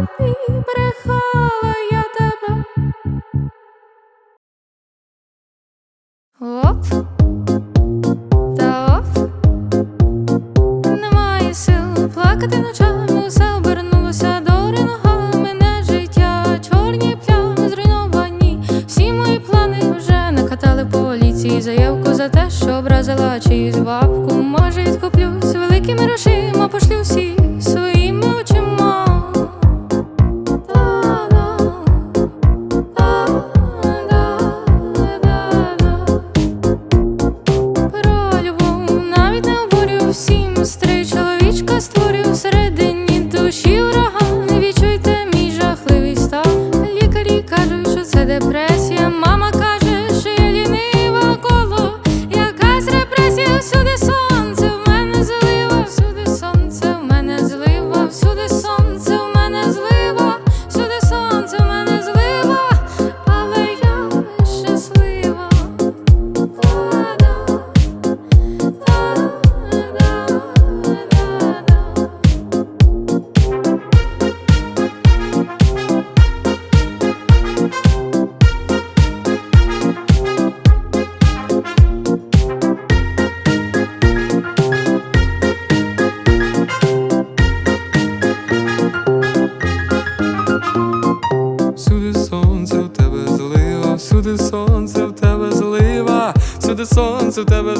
тобі, брехала я тебе. Оп, та оп, немає сил плакати ночами, все обернулося до ринога. Мене життя, чорні плями зруйновані. Всі мої плани вже накатали поліції. Заявку за те, що образила чиюсь бабку. Може, відкуплюсь великими грошима пошлю всіх. of tebe